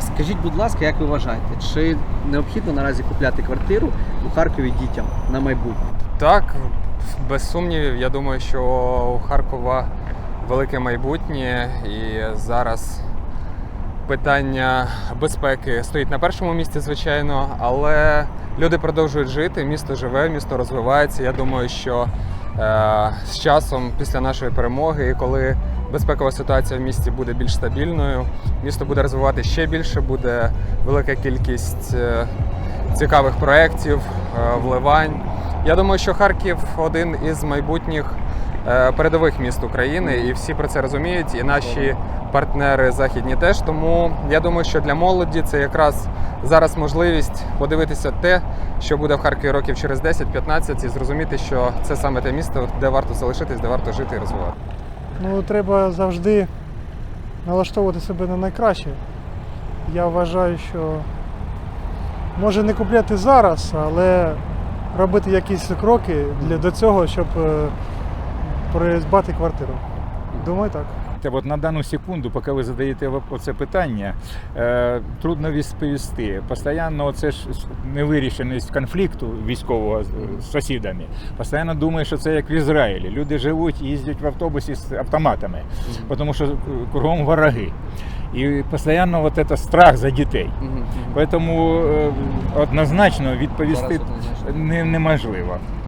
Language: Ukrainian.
Скажіть, будь ласка, як ви вважаєте, чи необхідно наразі купляти квартиру у Харкові дітям на майбутнє? Так, без сумнівів, я думаю, що у Харкова велике майбутнє і зараз питання безпеки стоїть на першому місці, звичайно, але люди продовжують жити, місто живе, місто розвивається. Я думаю, що з часом, після нашої перемоги, і коли безпекова ситуація в місті буде більш стабільною, місто буде розвивати ще більше, буде велика кількість е, цікавих проєктів, е, вливань. Я думаю, що Харків один із майбутніх е, передових міст України, і всі про це розуміють, і наші партнери західні теж. Тому я думаю, що для молоді це якраз зараз можливість подивитися те, що буде в Харкові років через 10-15, і зрозуміти, що це саме те місто, де варто залишитись, де варто жити і розвивати. Ну, треба завжди налаштовувати себе на найкраще. Я вважаю, що може не купляти зараз, але робити якісь кроки для, до цього, щоб е, придбати квартиру. Думаю, так. Та от на дану секунду, поки ви задаєте воп- це питання, е, трудно відповісти. Постоянно це ж невирішеність конфлікту військового з з сусідами. Постоянно думаю, що це як в Ізраїлі. Люди живуть, і їздять в автобусі з автоматами, тому що кругом вороги. І постійно от це страх за дітей. Тому е, однозначно відповісти неможливо.